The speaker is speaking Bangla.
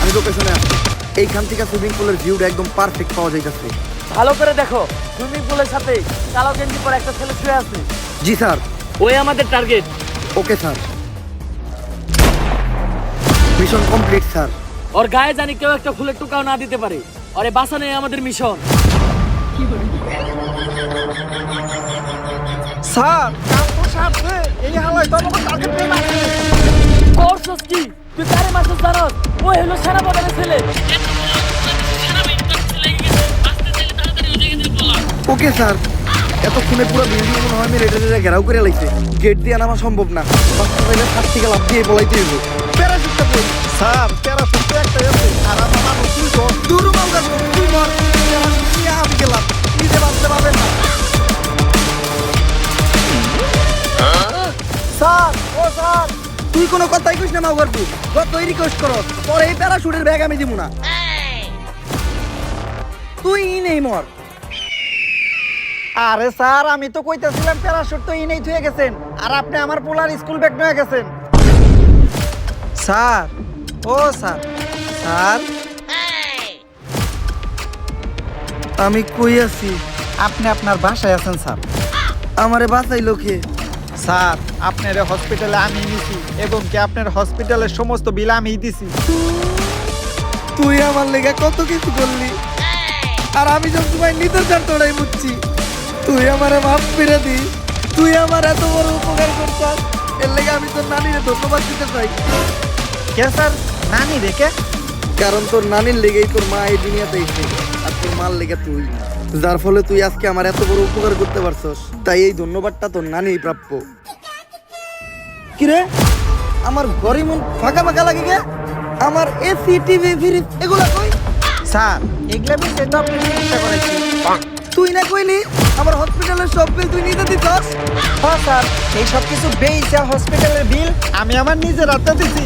আমি লোকেশনে আছি। এইখান থেকে সুইমিং পুলের ভিউটা একদম পারফেক্ট পাওয়া যাইতেছে। ভালো করে দেখো সুইমিং পুলের সাথে কালো গেঞ্জি পরে একটা ছেলে শুয়ে আছে। জি স্যার ওই আমাদের target okay sir mission complete sir ওর গায়ে জানি কেউ একটা ফুলের টুকাও না দিতে পারে। ওরে বাঁচানোই আমাদের মিশন স্যার তো সারছে এই হালাই তো আমার টার্গেট পেয়ে মারছে করছস কি? তুই কারে মাসুস জানোস? ওই হলো সেনাপতির ছেলে। ওকে স্যার, এতক্ষণে পুরো বিল্ডিং মনে হয় মিলিটারিরা ঘেরাও করে লাইছে। গেট দিয়ে নামা সম্ভব না। বাচ্চা পাইলে সাত থেকে লাভ দিয়ে বলাইতে হইব। প্যারাশুটটা কই স্যার প্যারাশুট তো একটা আছে। আর আমার মানুষ দুইশো দুরু মালদা তুই মর আমি গেলাম। নিজে বাঁচতে পারবেন না। স্যার, ও স্যার। তুই কোনো কথাই কইস না মাউগার তুই যতই রিকোয়েস্ট করস তোর এই প্যারাশুটের ব্যাগ আমি দিব না। তুই নেই মর। আরে স্যার, আমি তো কইতেছিলাম প্যারাশুট তো ইনেই থুয়ে গেছেন, আর আপনি আমার পোলার স্কুল ব্যাগ নিয়ে গেছেন। স্যার, ও স্যার স্যার। আমি কই আছি আপনি আপনার বাসায় আছেন, স্যার। আমারে বাঁচাইলো কে? স্যার আপনার হসপিটালে আমি নিছি এবং কি আপনার হসপিটালের সমস্ত বিল আমি দিছি। তুই আমার লেগে কত কিছু করলি? আর আমি যখন তোমায় নিদর্শন তোড়াই বুঝছি তুই আমারে মাফ করে দিস তুই আমার এত বড় উপকার করতাস এর লেগে আমি তোর নানিরে ধন্যবাদ দিতে চাই। কে স্যার? নানি রেখে কারণ তোর নানির লেগেই তোর মা এই দুনিয়াতে এসে মার লেগে তুই। যার ফলে তুই আজকে আমার এত বড় উপকার করতে পারছস। তাই এই ধন্যবাদটা তোর নানিই প্রাপ্য। কিরে? আমার ঘরে মন ফাঁকা ফাঁকা লাগে গে? আমার এসি টিভি ফ্রিজ এগুলা কই? স্যার এগুলা বিষয়ে তো আপনি চিকিৎসা করেছি। তুই না কইলি আমার হসপিটালের সব বিল তুই নিতে দিছস? হ্যাঁ স্যার এই সব কিছু বেইসা হসপিটালের বিল আমি আমার নিজের হাতে দিছি।